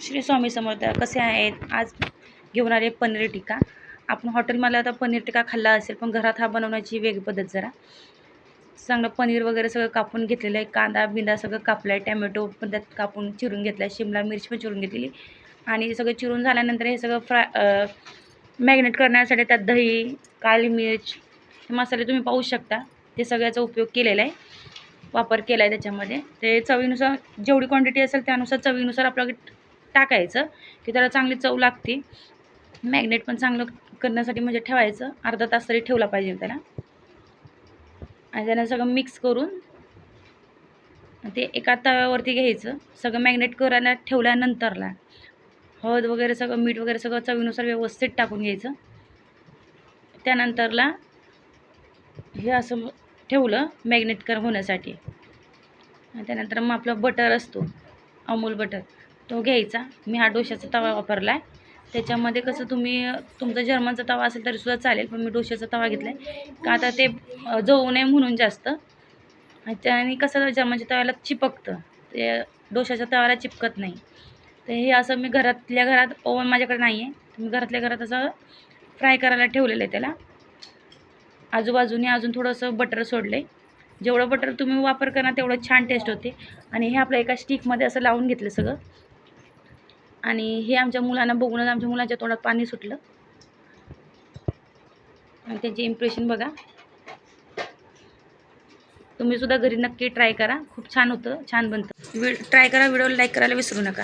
श्री स्वामी समर्थ कसे आहेत? आज घेऊन आले पनीर टिक्का. आपण हॉटेलमध्ये आता पनीर टिक्का खाल्ला असेल पण घरात हा बनवण्याची वेगळी पद्धत जरा. चांगलं पनीर वगैरे सगळं कापून घेतलेलं आहे. कांदा बिंदा सगळं कापलं आहे टॅमॅटो पण त्यात कापून चिरून घेतला आहे शिमला मिरची पण चिरून घेतलेली. आणि हे सगळं चिरून झाल्यानंतर हे सगळं फ्राय मॅग्नेट करण्यासाठी त्यात दही काळी मिर्च हे मसाले तुम्ही पाहू शकता. ते सगळ्याचा उपयोग केलेला आहे. वापर केला आहे त्याच्यामध्ये. ते चवीनुसार जेवढी क्वांटिटी असेल त्यानुसार चवीनुसार आपल्याला टाकायचं की त्याला चांगली चव लागते. मॅग्नेट पण चांगलं करण्यासाठी म्हणजे ठेवायचं अर्धा तास तरी ठेवला पाहिजे त्याला. आणि त्यानं सगळं मिक्स करून ते एका तव्यावरती घ्यायचं. सगळं मॅग्नेट करायला ठेवल्यानंतरला हळद वगैरे सगळं मीठ वगैरे सगळं चवीनुसार व्यवस्थित टाकून घ्यायचं. त्यानंतरला हे असं ठेवलं मॅग्नेट कर होण्यासाठी. त्यानंतर मग आपलं बटर असतो अमूल बटर तो घ्यायचा. मी हा डोशाचा तवा वापरला आहे त्याच्यामध्ये कसं तुम्ही तुमचा जर्मनचा तवा असेल तरीसुद्धा चालेल पण मी डोशाचा तवा घेतला आहे का आता ते जवू नये म्हणून जास्त. आणि कसं जर्मनच्या तव्याला चिपकतं. ते डोशाच्या तव्याला चिपकत नाही. तर हे असं मी घरातल्या घरात ओव्हन माझ्याकडे नाही आहे मी घरातल्या घरात असं फ्राय करायला ठेवलेलं आहे त्याला. आजूबाजूने अजून थोडंसं बटर सोडलं आहे जेवढं बटर तुम्ही वापर करा तेवढं छान टेस्ट होते. आणि हे आपलं एका स्टिकमध्ये असं लावून घेतलं सगळं. आणि हे आमच्या मुलांना बघूनच आमच्या मुलांच्या तोंडात पाणी सुटलं. आणि त्यांचे इम्प्रेशन बघा. तुम्ही सुद्धा घरी नक्की ट्राय करा. खूप छान होतं छान बनतं. ट्राय करा व्हिडिओ लाईक करायला विसरू नका.